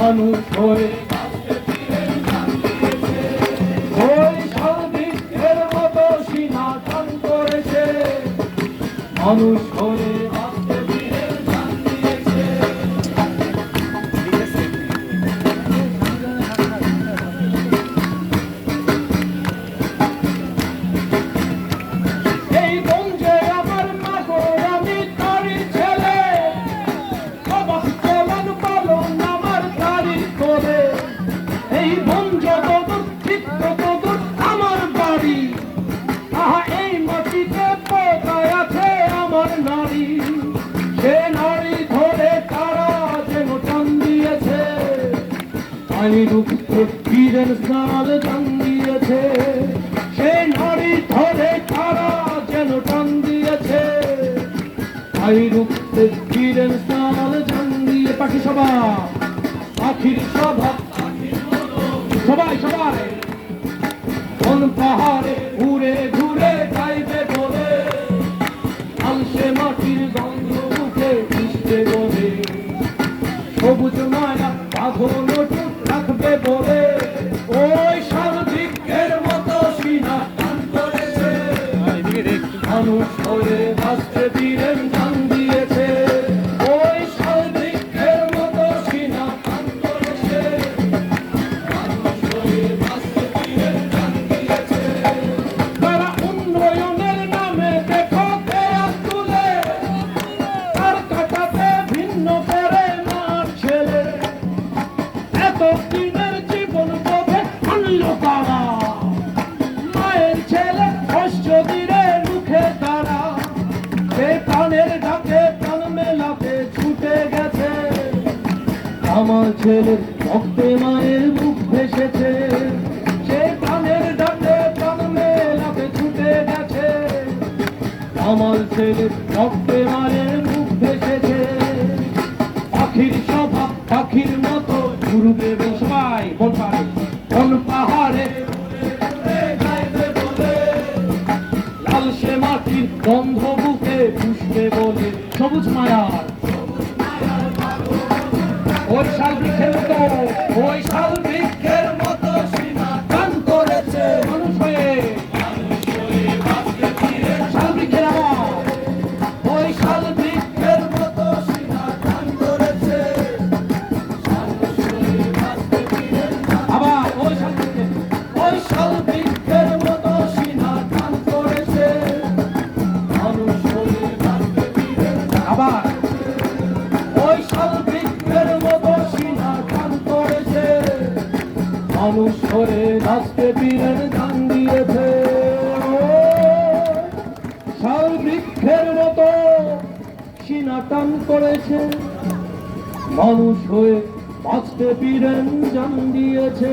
মানুষ হয়ে মানুষ হয়ে রুখতে বীরের স্নান টান দিয়েছে সে নারী ধরে তারা যেন টান দিয়েছে রুখতে বীরের স্নান টান দিয়ে পাখি সভা। পাখির সভা। সবাই সবাই। কোন পাহাড়ে ঘুরে ঘুরে যাইবে বলে। আলসে মাটির গন্ধ মিশবে বলে। সবুজ মায়া বাঁধন মানুষ হয়ে হাসতে বীরের জান আমার ছেলের রক্তে মায়ের মুখ ভেসেছে। সে প্রাণের ডাকে প্রাণ মেলাতে ছুটে গেছে। আমার ছেলের রক্তে মায়ের মুখ ভেসেছে। পাখির সভা পাখির মতো ঘুরবে সবাই কোন পাহাড়ে কোন পাহাড়ে লাল সে মাটির গন্ধ বুকে পুষবে বলে, সবুজ মায়ার মানুষ গান দিয়েছে। মতো সিনা টান করেছে। মানুষ হয়ে বাঁচতে বীরেন জান দিয়েছে।